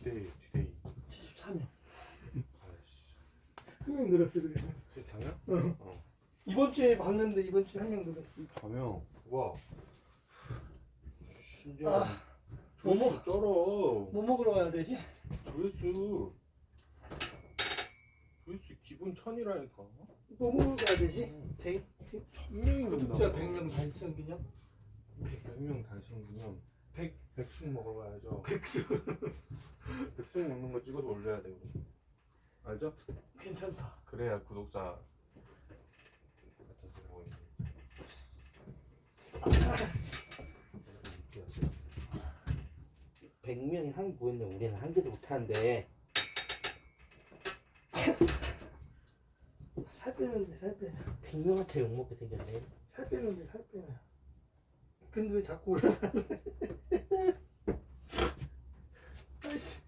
디데이 디데이 74명. 아이씨 한명 늘었어 그래. 14년? 어. 어 이번 주에 봤는데 이번 주에 한 명 늘었어. 가명 와 심지어 아, 조회수 어머. 쩔어 뭐 먹으러 가야 되지? 조회수 조회수 기본 천이라니까 뭐 먹으러 가야 되지? 100, 천명이 구독자 넘나 100명 달성 기념? 100명 달성 기념 백- 백숙 먹으러 가야죠 백수. 백숙 먹는 거 찍어서 올려야 돼요 알죠? 괜찮다. 그래야 구독자 같은 소리 있는 100명이 한 모였는데 우리는 한 개도 못하는데 살 빼면 돼, 살 빼면. 100명한테 욕먹게 생겼네 살 빼면 돼, 살 빼면. 근데 왜 자꾸 올라? 아이씨.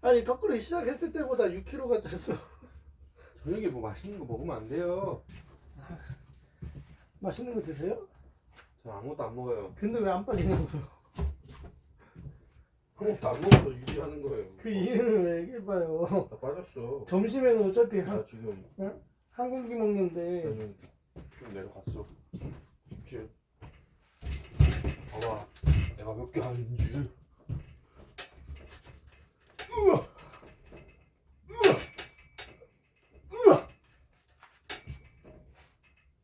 아니 덕분에 시작했을 때보다 6kg가 쪘어. 저녁에 뭐 맛있는 거 먹으면 안 돼요 맛있는 거 드세요? 저 아무것도 안 먹어요 근데 왜 안 빠지냐고요? 아무것도 안 먹어서 유지하는 거예요 그 이유를 왜 얘기해봐요. 나 빠졌어 점심에는 어차피 한, 나 지금 한 공기 먹는데 나는 좀 내려갔어 쉽지 가몇개 하는지 우와. 우와. 우와.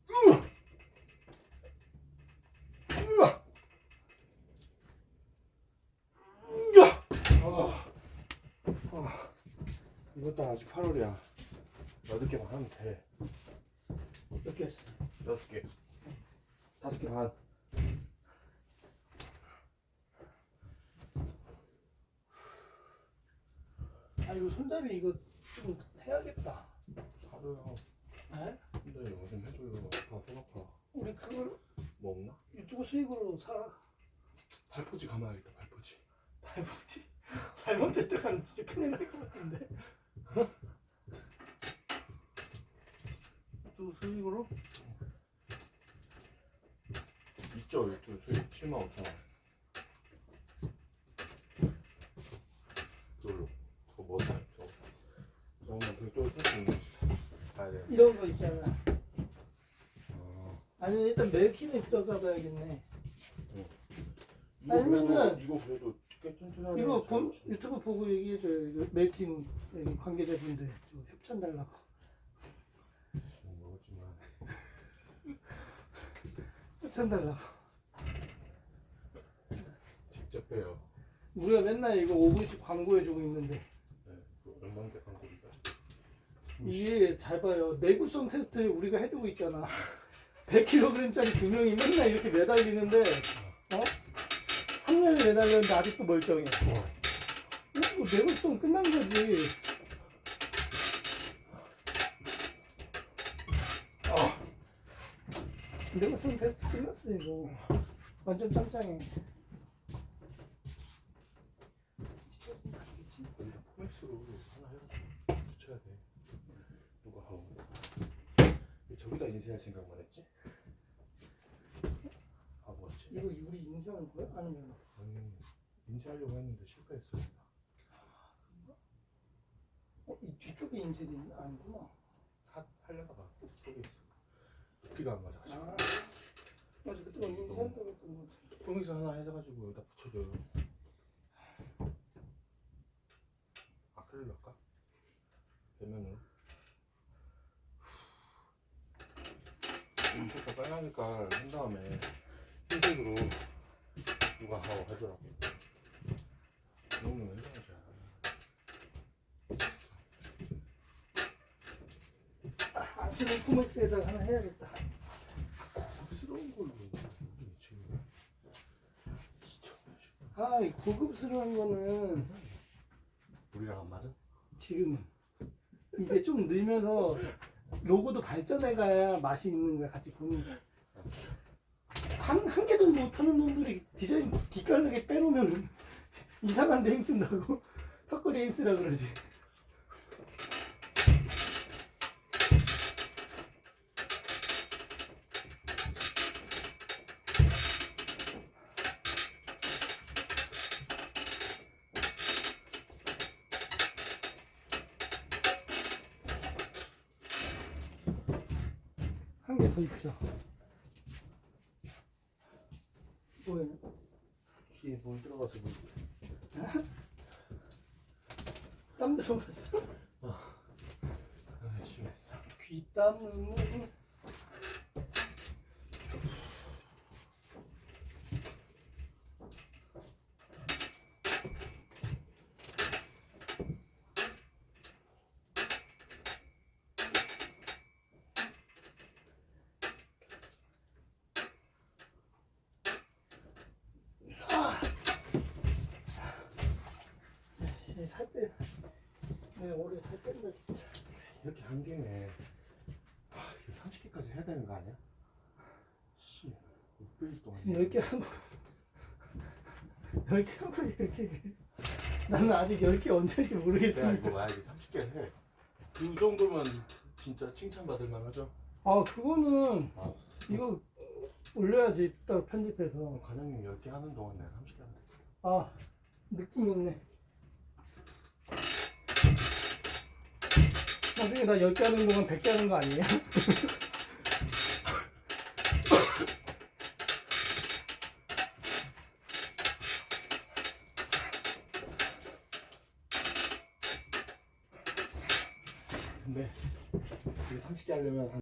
우와. 우와. 우와. 아, 아. 이것도 아직 8월이야. 여덟 개만 하면 돼. 몇 개 했어? 여섯 개. 다섯 개 반. 아 이거 손잡이 이거 좀 해야겠다. 사료요. 에? 근데 이거 좀 해줘요. 다 써놓고 우리 그걸 뭐 없나? 유튜브 수익으로 사. 발포지 감아야겠다. 발포지. 발보지. 잘못했다간 진짜 큰일 날 것 같은데. 또 수익으로? 있죠 유튜브 수익 7만 5천 원. 그걸로 그거 뭐 사? 저 저거만 별도로 쓸수 있는 거지. 가야 돼. 이런 거 있잖아. 아. 아니면 일단 멜킨에 들어가 봐야겠네. 아니면은- 이거 그래도 꽤 튼튼하네. 이거 잘 본. 유튜브 보고 얘기해줘요. 이거 멜킨 여기 관계자분들 좀 협찬 달라고. 먹었지만. 협찬 달라고. 직접 해요. 우리가 맨날 이거 5분씩 광고해주고 있는데 네, 그 얼마인데 광고비가? 이게 잘 봐요. 내구성 테스트 우리가 해두고 있잖아. 100kg짜리 두 명이 맨날 이렇게 매달리는데 어? 3년을 매달렸는데 아직도 멀쩡해. 이거 내구성 끝난 거지. 내구성 테스트 끝났어 이거. 완전 짱짱해. 포맥스로 하나 해가지고 붙여야 돼. 누가 하고? 왜 저기다 인쇄할 생각만 했지? 바보 같지? 이거 우리 인쇄하는 거야? 아니면 아니 인쇄하려고 했는데 실패했어요. 어, 이 뒤쪽에 있나? 아니구나. 하, 하려다가 저기 있어. 두피가 안 맞아가지고. 아, 맞아 그때 인쇄한다고 했던 거 같아. 포맥스 하나 해가지고 여기다 붙여줘요. 아크릴 넣을까? 배면으로. 빨간색깔 한 다음에 흰색으로 누가 하고 하더라고. 너무 왼손이야. 아, 아스는 코맥스에다가 하나 해야겠다. 고급스러운 걸로 아, 이 고급스러운 거는 우리랑 안 맞아? 지금 이제 좀 늘면서 로고도 발전해 가야 맛이 있는 거야. 같이 보는 거. 한, 한 개도 못하는 놈들이 디자인 기깔나게 빼놓으면 이상한 데 힘쓴다고? 턱걸이 힘 쓰라 그러지. 개더 입혀. 뭐야? 귀에 물 들어가서 물. 땀 들어갔어? 아, 열심히 했어. 귀땀은 아. 살 빼. 내가 뺀다 진짜. 이렇게 한 김에 아, 이거 30개까지 해야 되는 거 아니야? 씨, 600일 동안. 지금 10개 한 거. 10개 한거 이렇게. 나는 아직 10개 언제 할지 내가 모르겠습니다. 이거 만약에 30개 해. 그 정도면 진짜 칭찬받을 만하죠? 아, 그거는 아, 이거 올려야지 따로 편집해서. 과장님 10개 하는 동안 내가 30개 하면 돼. 아, 느낌 있네. 나중에 나 10개 하는 동안 100개 하는 거 아니에요? 근데 이게 30개 하려면 한